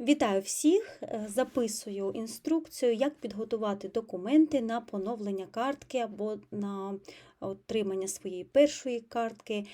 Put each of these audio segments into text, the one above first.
Вітаю всіх! Е, Записую інструкцію, як підготувати документи на поновлення картки або на отримання своєї першої картки.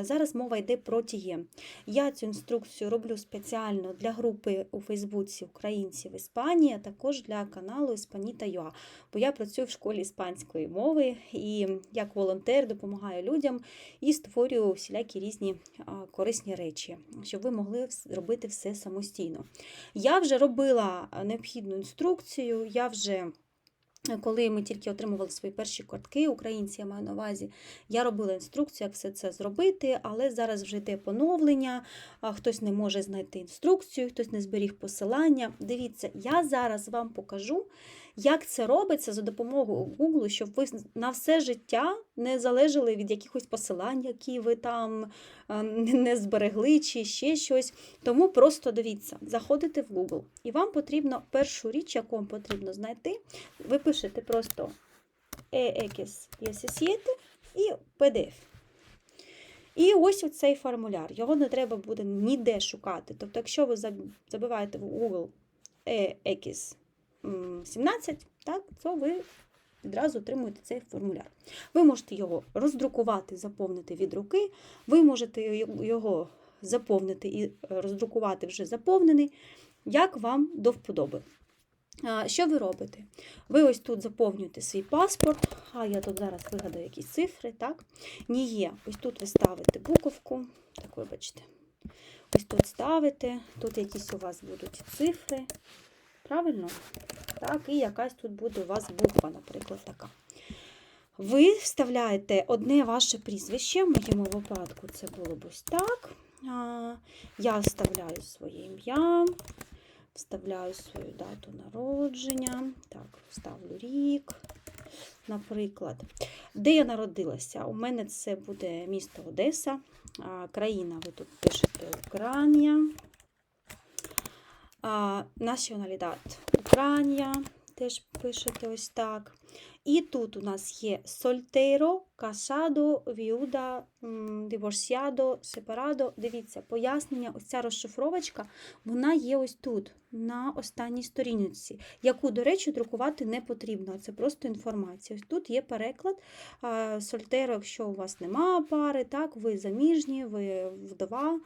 Зараз мова йде про тіє. Я цю інструкцію роблю спеціально для групи у Фейсбуці Українці в Іспанії, а також для каналу Іспаніта.ua, бо я працюю в школі іспанської мови і як волонтер допомагаю людям і створюю всілякі різні корисні речі, щоб ви могли робити все самостійно. Я вже робила необхідну інструкцію, я вже. Коли ми тільки отримували свої перші картки, українці я маю на увазі, я робила інструкцію, як все це зробити, але зараз вже йде поновлення, хтось не може знайти інструкцію, хтось не зберіг посилання. Дивіться, я зараз вам покажу, як це робиться за допомогою Google, щоб ви на все життя не залежали від якихось посилань, які ви там не зберегли, чи ще щось. Тому просто дивіться, заходите в Google, і вам потрібно першу річ, яку вам потрібно знайти, ви пишете просто EX17 і PDF. І ось цей формуляр. Його не треба буде ніде шукати. Тобто, якщо ви забиваєте в Google EX17, так, то ви відразу отримуєте цей формуляр. Ви можете його роздрукувати, заповнити від руки, ви можете його заповнити і роздрукувати вже заповнений, як вам до вподоби. Що ви робите? Ви ось тут заповнюєте свій паспорт, а я тут зараз вигадаю якісь цифри, так? Ні є. Ось тут ви ставите буковку, так вибачте. Ось тут ставите, тут якісь у вас будуть цифри. Правильно? Так, і якась тут буде у вас буква, наприклад, така. Ви вставляєте одне ваше прізвище, в моєму випадку це було б ось так. Я вставляю своє ім'я, вставляю свою дату народження. Так, вставлю рік, наприклад. Де я народилася? У мене це буде місто Одеса. Країна, ви тут пишете Україна. Націоналідат Україна. Теж пишете ось так. І тут у нас є сольтеро, касадо, віуда, диворсіадо, сепарадо. Дивіться, пояснення, ось ця розшифровочка, вона є ось тут, на останній сторінці, яку, до речі, друкувати не потрібно. Це просто інформація. Ось тут є переклад. Сольтеро, якщо у вас нема пари, так, ви заміжні, ви вдова,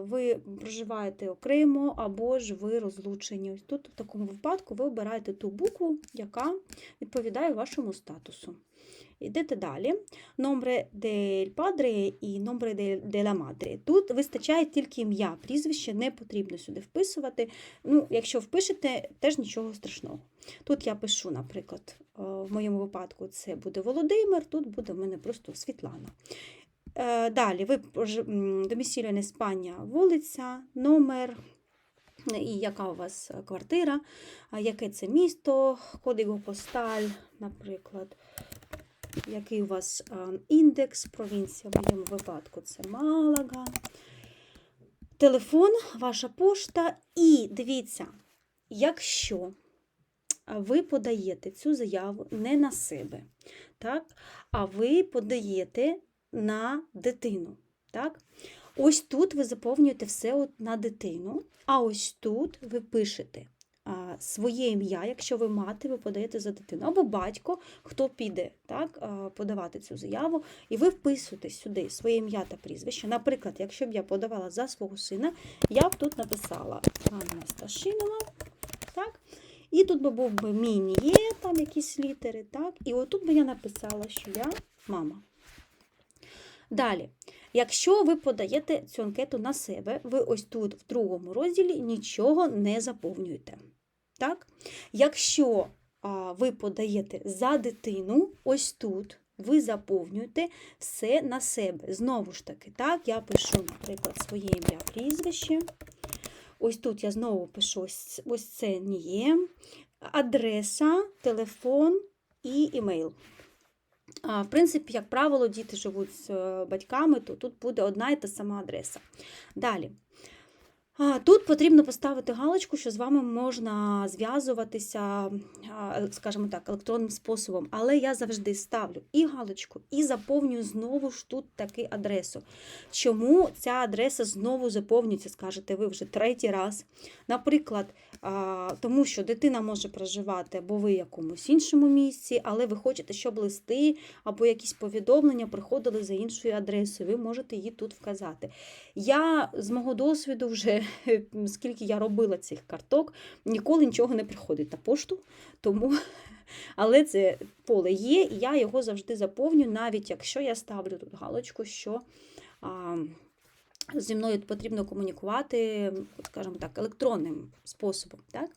ви проживаєте окремо або ж ви розлучені. Тут в такому випадку ви обираєте ту букву, яка відповідає вашому статусу. Йдете далі. Номbre del padre і del- della madre. Тут вистачає тільки ім'я, прізвище не потрібно сюди вписувати. Ну, якщо впишете, теж нічого страшного. Тут я пишу, наприклад, е, в моєму випадку це буде Володимир, тут буде в мене просто Світлана. Е, Далі ви домісілює Іспанія, вулиця, номер, і яка у вас квартира, яке це місто, кодиго посталь, наприклад, який у вас індекс, провінція, в моєму випадку це Малага. Телефон, ваша пошта. І дивіться, якщо ви подаєте цю заяву не на себе, так, а ви подаєте на дитину. Так? Ось тут ви заповнюєте все на дитину, а ось тут ви пишете своє ім'я, якщо ви мати, ви подаєте за дитину, або батько, хто піде так, подавати цю заяву, і ви вписуєте сюди своє ім'я та прізвище. Наприклад, якщо б я подавала за свого сина, я б тут написала Анна Сташинова. Так? І тут би був би мій є, там якісь літери, так? І отут би я написала, що я мама. Далі, якщо ви подаєте цю анкету на себе, ви ось тут, в другому розділі, нічого не заповнюєте. Так? Якщо а, ви подаєте за дитину, ось тут ви заповнюєте все на себе. Знову ж таки, так, я пишу, наприклад, своє ім'я прізвище. Ось тут я знову пишу ось, ось це не є. Адреса, телефон і імейл. В принципі, як правило, діти живуть з е, батьками, то тут буде одна і та сама адреса. Далі. Тут потрібно поставити галочку, що з вами можна зв'язуватися, скажімо так, електронним способом. Але я завжди ставлю і галочку, і заповнюю знову ж тут таки адресу. Чому ця адреса знову заповнюється, скажете ви вже третій раз? Наприклад, тому що дитина може проживати або ви в якомусь іншому місці, але ви хочете, щоб листи або якісь повідомлення приходили за іншою адресою. Ви можете її тут вказати. Я з мого досвіду вже скільки я робила цих карток, ніколи нічого не приходить на пошту, тому. Але це поле є, і я його завжди заповню, навіть якщо я ставлю тут галочку, що а, зі мною потрібно комунікувати, скажімо так, електронним способом. Так?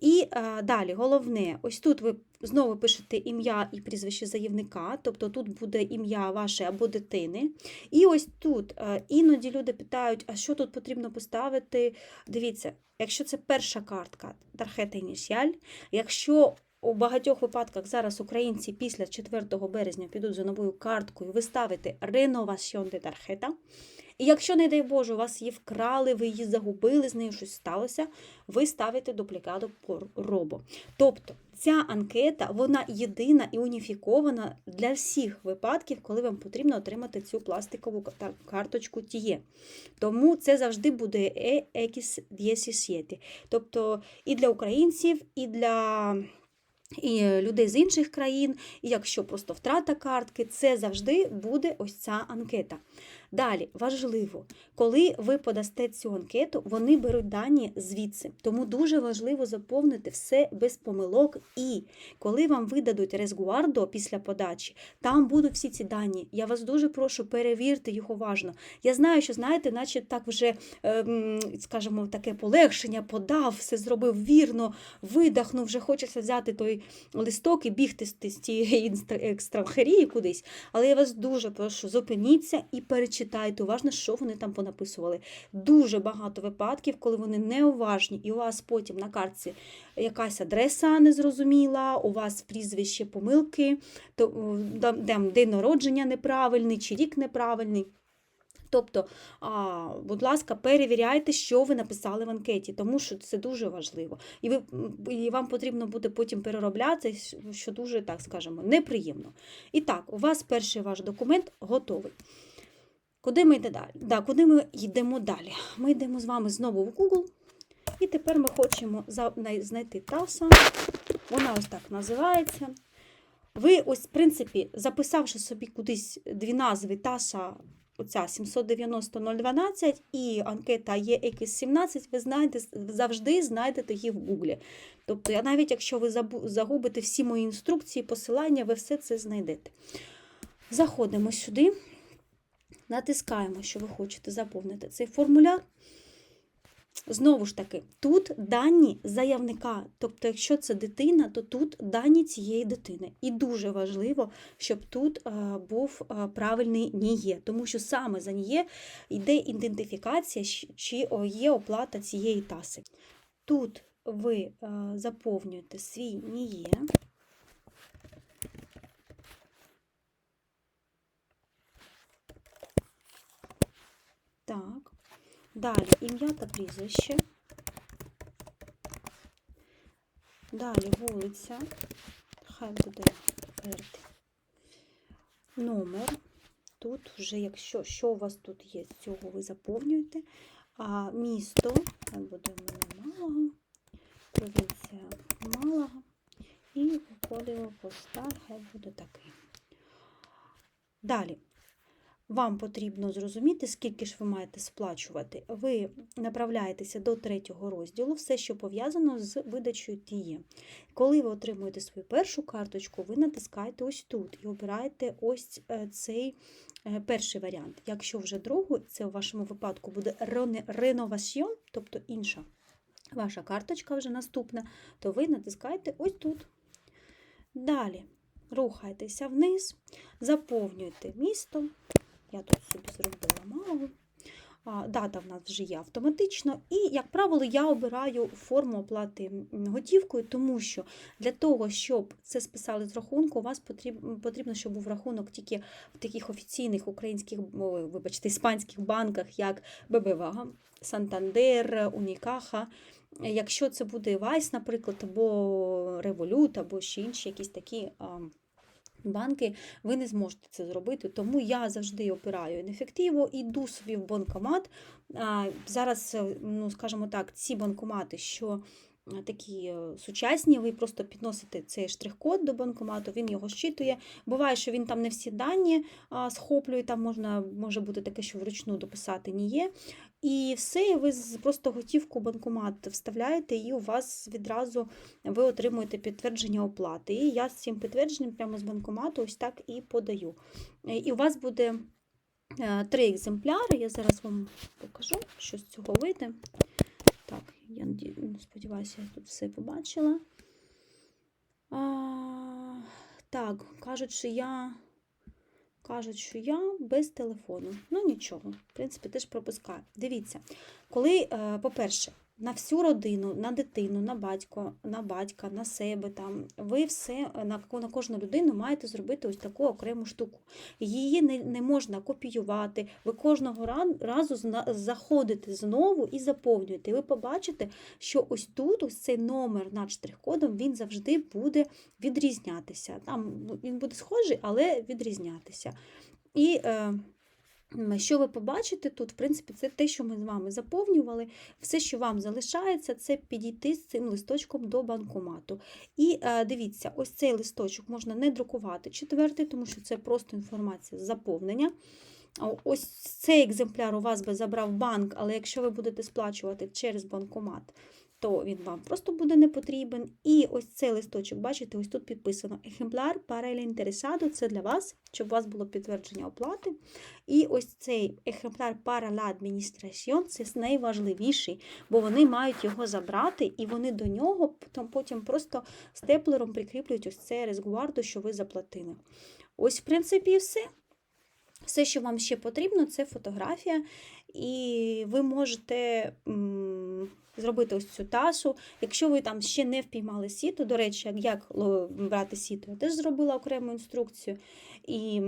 І а, далі, головне, ось тут ви знову пишете ім'я і прізвище заявника, тобто тут буде ім'я ваше або дитини. І ось тут а, іноді люди питають, а що тут потрібно поставити. Дивіться, якщо це перша картка, тархета ініціаль, якщо у багатьох випадках зараз українці після 4 березня підуть за новою карткою, ви ставите де тархета. І якщо, не дай Боже, у вас її вкрали, ви її загубили, з нею щось сталося, ви ставите дуплікату по робо. Тобто ця анкета вона єдина і уніфікована для всіх випадків, коли вам потрібно отримати цю пластикову карточку тіє. Тому це завжди буде екіс 17. Тобто і для українців, і для і людей з інших країн, і якщо просто втрата картки, це завжди буде ось ця анкета. Далі, важливо, коли ви подасте цю анкету, вони беруть дані звідси. Тому дуже важливо заповнити все без помилок. І коли вам видадуть резгуардо після подачі, там будуть всі ці дані. Я вас дуже прошу, перевірте їх уважно. Я знаю, що знаєте, наче так вже, ем, скажімо, таке полегшення подав, все зробив вірно, видахнув, вже хочеться взяти той листок і бігти з тієї екстрахерії кудись. Але я вас дуже прошу, зупиніться і перечитайте читайте уважно, що вони там понаписували. Дуже багато випадків, коли вони неуважні, і у вас потім на картці якась адреса незрозуміла, у вас прізвище помилки, то, день народження неправильний чи рік неправильний. Тобто, а, будь ласка, перевіряйте, що ви написали в анкеті, тому що це дуже важливо. І ви, і вам потрібно буде потім переробляти, що дуже, так скажемо, неприємно. І так, у вас перший ваш документ готовий. Куди ми йдемо далі? Да, куди ми йдемо далі? Ми йдемо з вами знову в Google. І тепер ми хочемо знайти таса. Вона ось так називається. Ви, ось, в принципі, записавши собі кудись дві назви таса, оця 790 і анкета EX17, ви знаєте, завжди знайдете її в Гуглі. Тобто, навіть якщо ви загубите всі мої інструкції, посилання, ви все це знайдете. Заходимо сюди. Натискаємо, що ви хочете заповнити цей формуляр. Знову ж таки, тут дані заявника. Тобто, якщо це дитина, то тут дані цієї дитини. І дуже важливо, щоб тут був правильний НІЄ, тому що саме за НІЄ йде ідентифікація, чи є оплата цієї таси. Тут ви заповнюєте свій НІЄ. Так. Далі ім'я та прізвище. Далі вулиця. Хай буде Ерт. Номер. Тут вже, якщо що у вас тут є, цього ви заповнюєте. А місто, хай буде в мене Малага, провінція Малага. І кодово поста, хай буде такий. Далі. Вам потрібно зрозуміти, скільки ж ви маєте сплачувати. Ви направляєтеся до третього розділу, все, що пов'язано з видачею тіє. Коли ви отримуєте свою першу карточку, ви натискаєте ось тут і обираєте ось е, цей е, перший варіант. Якщо вже другу, це у вашому випадку буде реноваціон, тобто інша ваша карточка вже наступна, то ви натискаєте ось тут. Далі рухайтеся вниз, заповнюєте місто. Я тут собі зробила мало. а, Дата в нас вже є автоматично, і, як правило, я обираю форму оплати готівкою, тому що для того, щоб це списали з рахунку, у вас потрібно, щоб був рахунок тільки в таких офіційних українських, вибачте, іспанських банках, як ББВА, Сантандер, Унікаха. Якщо це буде Вайс, наприклад, або Револют, або ще інші якісь такі. Банки, ви не зможете це зробити, тому я завжди опираю інефективо, іду собі в банкомат. Зараз, е, ну скажімо так, ці банкомати, що е, такі е, сучасні, ви просто підносите цей штрих-код до банкомату, він його щитує. Буває, що він там не всі дані схоплює, там можна, може бути таке, що вручну дописати не є. І все, ви просто готівку банкомат вставляєте, і у вас відразу ви отримуєте підтвердження оплати. І я з цим підтвердженням прямо з банкомату ось так і подаю. Е, І у вас буде е, три екземпляри. Я зараз вам покажу, що з цього вийде. Так, я сподіваюся, я тут все побачила. А, так, кажуть, що я. Кажуть, що я без телефону. Ну нічого, в принципі, теж пропускаю. Дивіться, коли, е, по-перше, на всю родину, на дитину, на батько, на батька, на себе, там, ви все е, на, на кожну людину маєте зробити ось таку окрему штуку. Її не, не можна копіювати. Ви кожного ра- разу заходите знову і заповнюєте. І ви побачите, що ось тут, ось цей номер над штрих-кодом, він завжди буде відрізнятися. Там ну, він буде схожий, але відрізнятися. І е, що ви побачите тут, в принципі, це те, що ми з вами заповнювали. Все, що вам залишається, це підійти з цим листочком до банкомату. І е, дивіться, ось цей листочок можна не друкувати четвертий, тому що це просто інформація з заповнення. Ось цей екземпляр у вас би забрав банк, але якщо ви будете сплачувати через банкомат, то він вам просто буде не потрібен. І ось цей листочок, бачите, ось тут підписано Ejemplar para el це для вас, щоб у вас було підтвердження оплати. І ось цей para la administración, це найважливіший, бо вони мають його забрати, і вони до нього потім, просто степлером прикріплюють ось це резгуарду, що ви заплатили. Ось, в принципі, все. Все, що вам ще потрібно, це фотографія, і ви можете зробити ось цю тасу. Якщо ви там ще не впіймали сіто, до речі, як, як брати сіто, я теж зробила окрему інструкцію. І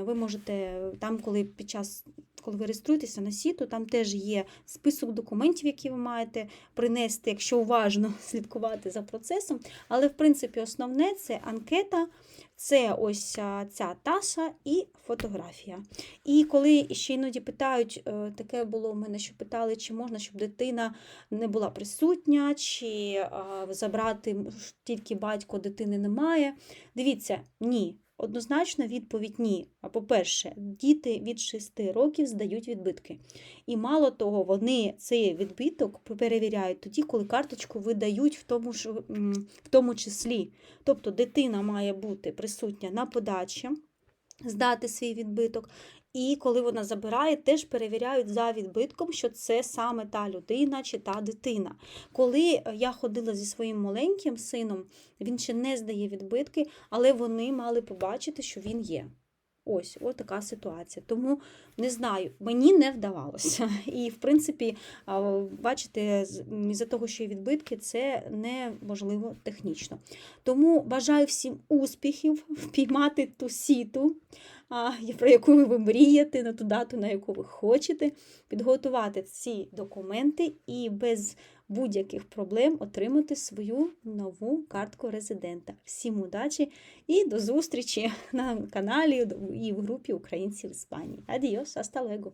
ви можете там, коли під час. Коли ви реєструєтеся на сіту, там теж є список документів, які ви маєте принести, якщо уважно слідкувати за процесом. Але, в принципі, основне це анкета, це ось ця таса і фотографія. І коли ще іноді питають, е, таке було у мене, що питали, чи можна, щоб дитина не була присутня, чи забрати тільки батько дитини немає. Дивіться, ні. Однозначно відповідь ні. А по-перше, діти від 6 років здають відбитки. І мало того, вони цей відбиток перевіряють тоді, коли карточку видають в тому, ж, в тому числі. Тобто дитина має бути присутня на подачі, здати свій відбиток. І коли вона забирає, теж перевіряють за відбитком, що це саме та людина чи та дитина. Коли е, я ходила зі своїм маленьким сином, він ще не здає відбитки, але вони мали побачити, що він є. Ось, ось така ситуація. Тому не знаю, мені не вдавалося. І, в принципі, бачите, з- із-за того, що є відбитки, це неможливо технічно. Тому бажаю всім успіхів впіймати ту сіту, про яку ви мрієте, на ту дату, на яку ви хочете, підготувати ці документи і без будь-яких проблем отримати свою нову картку резидента. Всім удачі і до зустрічі на каналі і в групі Українці в Іспанії. Адіос, hasta luego!